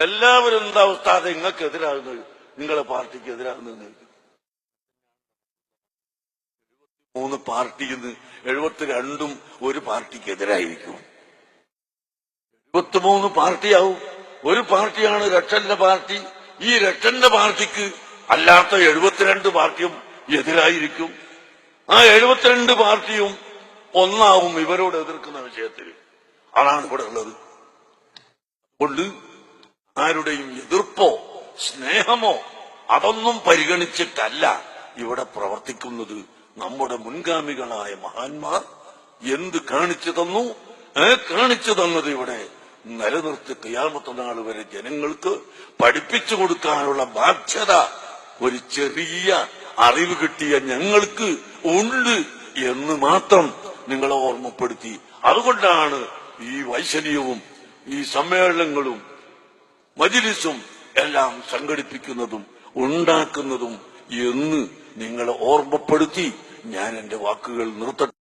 എല്ലാവരും എന്താ ഉസ്താദ്? നിങ്ങൾക്ക് എതിരാകുന്നത് നിങ്ങളെ പാർട്ടിക്ക് എതിരാകുന്നത് മൂന്ന് പാർട്ടിയിൽ നിന്ന് എഴുപത്തിരണ്ടും ഒരു പാർട്ടിക്ക് എതിരായിരിക്കും. എഴുപത്തിമൂന്ന് പാർട്ടിയാവും. ഒരു പാർട്ടിയാണ് രക്ഷന്റെ പാർട്ടി. ഈ രക്ഷന്റെ പാർട്ടിക്ക് അല്ലാത്ത എഴുപത്തിരണ്ട് പാർട്ടിയും എതിരായിരിക്കും. ആ എഴുപത്തിരണ്ട് പാർട്ടിയും ഒന്നാവും ഇവരോട് എതിർക്കുന്ന വിഷയത്തിൽ അതാണ് ഇവിടെ ഉള്ളത്. കൊണ്ട് ആരുടെയും എതിർപ്പോ സ്നേഹമോ അതൊന്നും പരിഗണിച്ചിട്ടല്ല ഇവിടെ പ്രവർത്തിക്കുന്നത് നമ്മുടെ മുൻഗാമികളായ മഹാന്മാർ. എന്ത് കാണിച്ചു തന്നു? കാണിച്ചു തന്നത് ഇവിടെ നിലനിർത്തി കയ്യാമത്ത നാൾ വരെ ജനങ്ങൾക്ക് പഠിപ്പിച്ചു കൊടുക്കാനുള്ള ബാധ്യത ഒരു ചെറിയ അറിവ് കിട്ടിയ ഞങ്ങൾക്ക് ഉണ്ട് എന്ന് മാത്രം നിങ്ങളെ ഓർമ്മപ്പെടുത്തി. അതുകൊണ്ടാണ് ഈ വൈശല്യവും ഈ സമ്മേളനങ്ങളും മജിലിസും എല്ലാം സംഘടിപ്പിക്കുന്നതും ഉണ്ടാക്കുന്നതും എന്ന് നിങ്ങളെ ഓർമ്മപ്പെടുത്തി ഞാൻ എന്റെ വാക്കുകൾ നിർത്തട്ടെ.